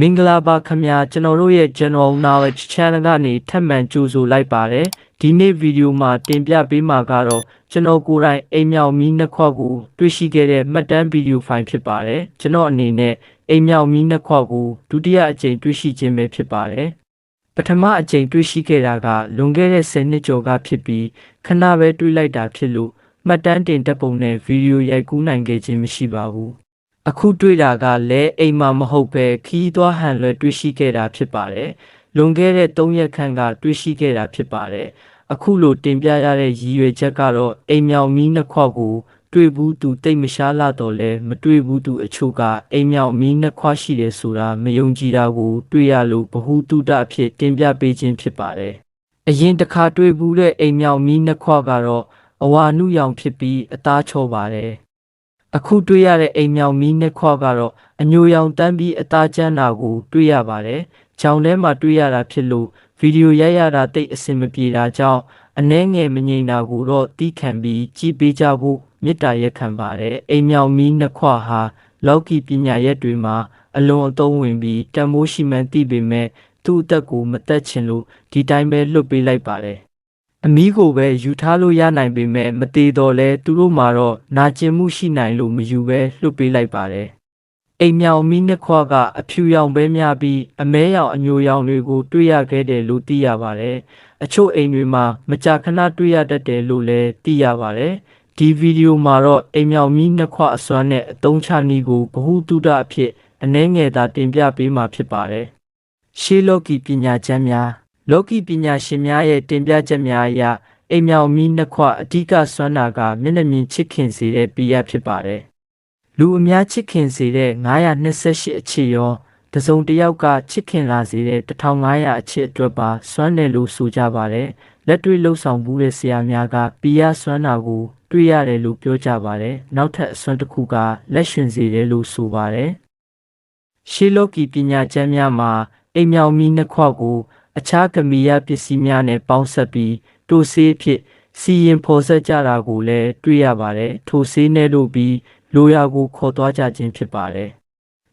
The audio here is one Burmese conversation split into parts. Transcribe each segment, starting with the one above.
မင်္ဂလာပါခင်ဗျာကျွန်တော်တို့ရဲ့ General Knowledge Channel ကနေထပ်မံကြိုဆိုလိုက်ပါတယ်ဒီနေ့ဗီဒီယိုမှာတင်ပြပေးမှာကတော့ကျွန်တော်ကိုယ်တိုင်အိမ်မြောင်မီးနှစ်ခွက်ကိုတွေ့ရှိခဲ့တဲ့မှတ်တမ်းဗီဒီယိုဖိုင်ဖြစ်ပါတယ်ကျွန်တော်အနေနဲ့အိမ်မြောင်မီးနှစ်ခွက်ကိုဒုတိယအကြိမ်တွေ့ရှိခြင်းပဲဖြစ်ပါတယ်ပထမအကြိမ်တွေ့ရှိခဲ့တာကလွန်ခဲ့တဲ့10နှစ်ကျော်ကဖြစ်ပြီးခဏပဲတွေ့လိုက်တာဖြစ်လို့မှတ်တမ်းတင်တပ်ပုံနဲ့ဗီဒီယိုရိုက်ကူးနိုင်ခဲ့ခြင်းမရှိပါဘူး အခုတွေ့တာကလည်းအိမ်မှာမဟုတ်ပဲခီးသွားဟန်လွယ်တွေ့ရှိခဲ့တာဖြစ်ပါတယ်။လွန်ခဲ့တဲ့3ရက်ခန့်ကတွေ့ရှိခဲ့တာဖြစ်ပါတယ်။အခုလိုတင်ပြရတဲ့ရည်ရွယ်ချက်ကတော့အိမ်မြောင်မီးနှစ်ခွက်ကိုတွေ့ဘူးသူတိတ်မရှားလာတော့လဲမတွေ့ဘူးသူအချို့ကအိမ်မြောင်မီးနှစ်ခွက်ရှိတယ်ဆိုတာမယုံကြည်တာကိုတွေ့ရလို့ဘ ഹു တုတအဖြစ်တင်ပြပေးခြင်းဖြစ်ပါတယ်။အရင်တစ်ခါတွေ့ဘူးတဲ့အိမ်မြောင်မီးနှစ်ခွက်ကတော့အဝါနုရောင်ဖြစ်ပြီးအသားချောပါတယ်။ အခုတွေ့ရတဲ့အိမ်မြောင်မီးနှစ်ခွကတော့အညိုရောင်တန်းပြီးအသားကျန်းတာကို တွေ့ရပါတယ်။ကြောင်ထဲမှာတွေ့ရတာဖြစ်လို့ဗီဒီယိုရိုက်ရတာတိတ်အဆင်မပြေတာကြောင့်အနှဲငယ်မငိမ့်တာကိုတော့တီးခံပြီးကြည်ပေးကြဖို့မေတ္တာရက်ခံပါတယ်။အိမ်မြောင်မီးနှစ်ခွဟာလောကီပညာရက်တွေမှာအလွန်အသုံးဝင်ပြီးတန်မိုးရှိမှန်းသိပေမဲ့သူ့အသက်ကိုမသက်ချင်လို့ဒီတိုင်းပဲလွတ်ပေးလိုက်ပါတယ်။ အမီးကိုပဲယူထားလို့ရနိုင်ပေမဲ့မသေးတော့လဲသူတို့မှာတော့နာကျင်မှုရှိနိုင်လို့မယူပဲလွတ်ပေးလိုက်ပါတယ်။အိမ်မြောင်မီးနှစ်ခွကအဖြူရောင်ပဲများပြီးအမဲရောင်အညိုရောင်တွေကိုတွေ့ရခဲ့တယ်လို့သိရပါတယ်။အချို့အိမ်တွေမှာမကြာခဏတွေ့ရတတ်တယ်လို့လည်းသိရပါတယ်။ဒီဗီဒီယိုမှာတော့အိမ်မြောင်မီးနှစ်ခွအစွမ်းနဲ့အသုံးချနည်းကိုဘ ഹു တုဒအဖြစ်အနှဲငယ်သာတင်ပြပေးမှာဖြစ်ပါတယ်။ရှေးလောကီပညာချမ်းများ လောကီပညာရှင်များရဲ့တင်ပြချက်များအရအိမ်မြောင်မီးနှစ်ခွအဓိကစွမ်းနာကမျက်နှာမြင်ချစ်ခင်စေတဲ့ပြရဖြစ်ပါတယ်။လူအများချစ်ခင်စေတဲ့928အချစ်ရောတစုံတစ်ယောက်ကချစ်ခင်လာစေတဲ့1500အချစ်အတွက်ပါစွမ်းတယ်လို့ဆိုကြပါတယ်။လက်တွေ့လှုပ်ဆောင်မှုတဲ့ဆရာများကပြရစွမ်းနာကိုတွေ့ရတယ်လို့ပြောကြပါတယ်။နောက်ထပ်အစွမ်းတစ်ခုကလက်ရှင်စေတယ်လို့ဆိုပါတယ်။ရှေးလောကီပညာကျမ်းများမှာအိမ်မြောင်မီးနှစ်ခွကို အခြားကမီးယပစ္စည်းများနဲ့ပေါင်းစပ်ပြီးတိုဆေးဖြစ်စီရင်ဖော်ဆက်ကြတာကိုလည်းတွေ့ရပါတယ်ထိုဆေးနဲ့လို့ပြီးလိုရာကိုခေါ်သွားကြခြင်းဖြစ်ပါတယ်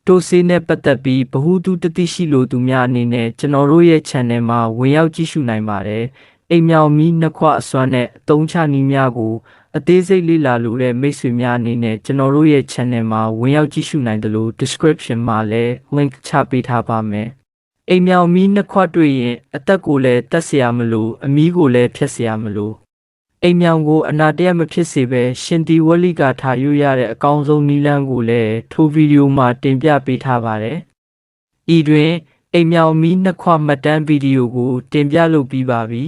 တိုဆေးနဲ့ပတ်သက်ပြီးဘ ഹു တုတတိရှိလိုသူများအနေနဲ့ကျွန်တော်တို့ရဲ့ channel မှာဝင်ရောက်ကြည့်ရှုနိုင်ပါတယ်အိမ်မြောင်မီးနှစ်ခွအစွမ်းနဲ့အသုံးချနည်းများကိုအသေးစိတ်လေ့လာလိုတဲ့မိတ်ဆွေများအနေနဲ့ကျွန်တော်တို့ရဲ့ channel မှာဝင်ရောက်ကြည့်ရှုနိုင်တယ်လို့ description မှာလည်း link ချပေးထားပါမယ်။ အိမ်မြောင်မီးနှစ်ခွတွေ့ရင်အသက်ကိုလည်းတက်เสียမလို့အမီးကိုလည်းဖျက်เสียမလို့အိမ်မြောင်ကိုအနာတရမဖြစ်စေပဲရှင်တီဝလိကထားရွရတဲ့အကောင်းဆုံးနည်းလမ်းကိုလည်းထိုဗီဒီယိုမှာတင်ပြပေးထားပါတယ်။ဤတွင်အိမ်မြောင်မီးနှစ်ခွမှတ်တမ်းဗီဒီယိုကိုတင်ပြလုပ်ပြီးပါပြီ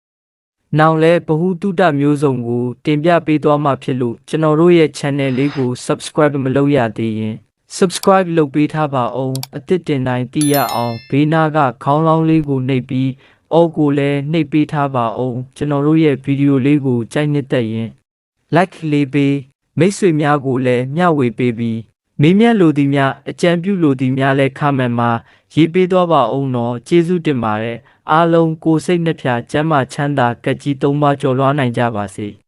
။နောက်လဲဘ ഹു တုတမျိုးစုံကိုတင်ပြပေးသွားမှာဖြစ်လို့ကျွန်တော်တို့ရဲ့ channel လေးကို subscribe မလုပ်ရသေးရင် subscribe လုပ်ပေးထားပါအောင်အသစ်တင်တိုင်းသိရအောင်ဘေးနားကခေါင်းလောင်းလေးကိုနှိပ်ပြီးအော်ကိုလည်းနှိပ်ပေးထားပါအောင်ကျွန်တော်တို့ရဲ့ဗီဒီယိုလေးကိုကြိုက်နှစ်သက်ရင် like လေးပေးမိတ်ဆွေများကိုလည်းမျှဝေပေးပြီးမင်းမြတ်လိုသည်များအကြံပြုလိုသည်များလည်း comment မှာရေးပေးသွားပါအောင်တော့ကျေးဇူးတင်ပါတယ်အားလုံးကိုယ်စိတ်နှဖျားကျမ်းမာချမ်းသာကက်ကြီးသုံးပါကျော်လွှားနိုင်ကြပါစေ။